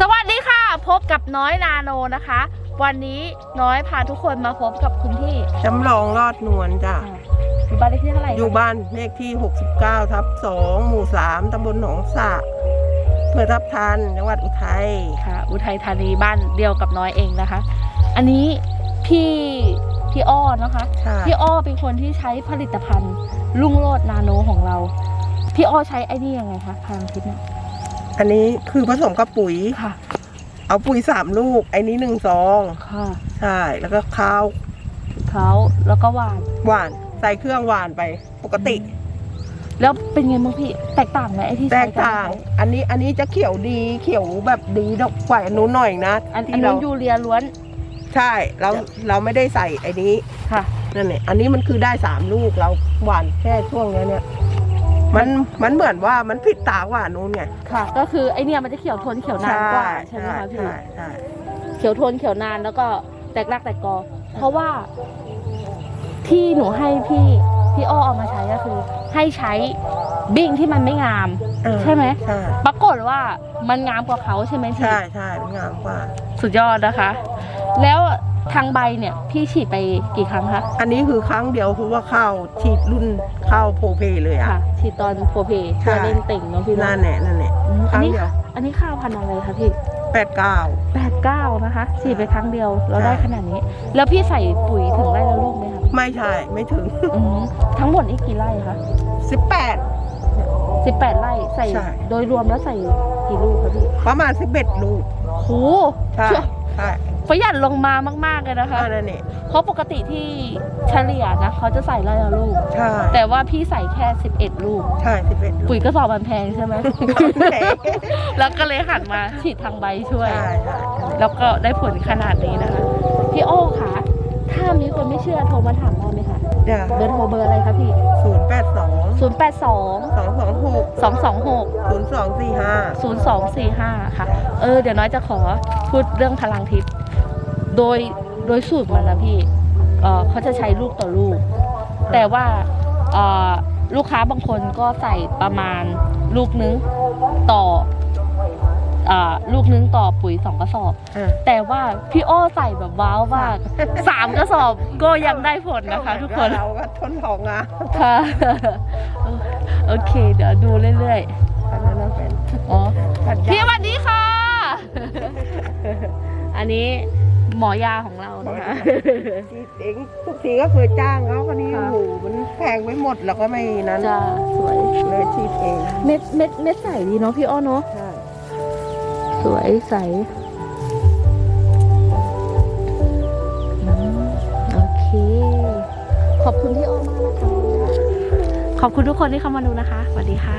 สวัสดีค่ะ พบกับน้อยนาโนนะคะ วันนี้น้อยพาทุกคนมาพบกับคุณพี่จำลองรอดนวลจ้ะอยู่บ้านเลขที่เท่าไหร่อยู่บ้านเลขที่ 69 ทับ 2 หมู่ 3 ตำบลหนองสระอำเพื่อทับทันจังหวัดอุทัยค่ะ อุทัยธานีบ้านเดียวกับน้อยเองนะคะ อันนี้พี่พี่อ้อนะคะ ใช่พี่อ้อเป็นคนที่ใช้ผลิตภัณฑ์ลุงโรดนาโนของเรา พี่อ้อใช้ไอ้นี่ยังไงคะพลังทิพย์เนี่ย อันนี้คือผสมกับปุ๋ย ค่ะ เอาปุ๋ย3ลูกไอ้นี้1ซอง ค่ะใช่ แล้วก็ข้าวเขาแล้วก็หวาน หวาน ใส่เครื่องหวานไปปกติ แล้วเป็นไงบ้างพี่ แตกต่างไหมไอ้ที่แตใช้กนต่าง อันนี้อันนี้จะเขียวดีเขียวแบบดีดอกกว่าอันนู้นหน่อยนะอันอันที่นู้เรานยูเรียล้วน ใช่เราเราไม่ได้ใส่ไอ้นี้ค่ะ นั่นแหละอันนี้มันคือได้สามลูกเราหวานแค่ช่วงเนี้ยเนี่ย มันมันเหมือนว่ามันผิดตากว่านู้นไง ค่ะ ก็คือไอเนี่ยมันจะเขียวทนเขียวนานกว่าใช่ไหมคะพี่ใช่ใช่เขียวทนเขียวนานแล้วก็แตกรากแตกกอ เพราะว่าที่หนูให้พี่พี่อ้อเอามาใช้ก็คือ ให้ใช้บิ้งที่มันไม่งามเออใช่ไหมใช่ปรากฏว่ามันงามกว่าเขาใช่ไหมพี่ใช่ใช่มันงามกว่า สุดยอดนะคะ แล้ว ทางใบเนี่ยพี่ฉีดไปกี่ครั้งคะอันนี้คือครั้งเดียวคือว่าข้าวฉีดรุ่นข้าวโพเพเลยอะ ค่ะ ฉีดตอนโพเพใช่ตัวเล่นเต่งเน้องพี่เนนั่อะนแหละนั่นแหละอืมคอันรั้งนี้เดียวอันนี้ข้าวพันธุ์อะไรคะพี่แปดเก้า แปดเก้านะคะฉีดไปครั้งเดียวเราใช่ได้ขนาดนี้ แล้วพี่ใส่ปุ๋ยถึงไร่ละลูกไหมคะไม่ใช่ไม่ถึง อืมทั้งหมดนี่กี่ไร่คะสิบแปด สิบแปดไร่ใส่ใช่ โดยรวมแล้วใส่กี่ลูกคะพี่ประมาณสิบเอ็ดลูก โห ใช่ใช่ ประหยัดลงมามากๆเลยนะคะนั่นแหละเพราะปกติที่เฉลี่ยนะเขาจะใส่ไร่ละลูก ใช่แต่ว่าพี่ใส่แค่ 11 ลูก ใช่สิบเอ็ดลูกปุ๋ยกระสอบมันแพงใช่ไหมแพงแล้วก็เลยหันมาฉีดทางใบช่วย ใช่ใช่ แล้วก็ได้ผลขนาดนี้นะคะ พี่โอ้ค่ะ ถ้ามีคนไม่เชื่อโทรมาถามได้ไหมคะเดี๋ยวเบอร์โทรเบอร์อะไรคะพี่ ศูนย์แปดสอง082 สองสองหก226 ศูนย์สองสี่ห้า 0245 ค่ะ เออ เดี๋ยวน้อยจะขอพูดเรื่องพลังทิพย์ โดยโดยสูตรมันนะพี่เออเขาจะใช้ลูกต่อลูก แต่ว่าเอ่อลูกค้าบางคนก็ใส่ประมาณลูกนึงต่อเอ่อลูกนึงต่อปุ๋ยสองกระสอบแต่ว่าพี่โอ้ใส่แบบว้าวมากสามกระสอบก็ยังได้ผลนะคะ ทุกคนเราก็ทนทองงาค่ะโอเค เดี๋ยวดูเรื่อยอันนั้นนะเป็นๆอ๋อผัดพี่ยาสวัสดีค่ะ อันนี้ หมอยาของเรานะคะชีดเองทุกทีก็เคยจ้างเขาคนนี้ค่ะ โอ้โหมันแพงไม่หมดแล้วก็ไม่นั้นจะสวย เลยชีดเองเม็ดเม็ดเม็ดใสดีเนาะพี่อ้อเนาะ ใช่สวยใสอืมโอเค ขอบคุณพี่อ้อมากนะคะ ขอบคุณทุกคนที่เข้ามาดูนะคะ สวัสดีค่ะ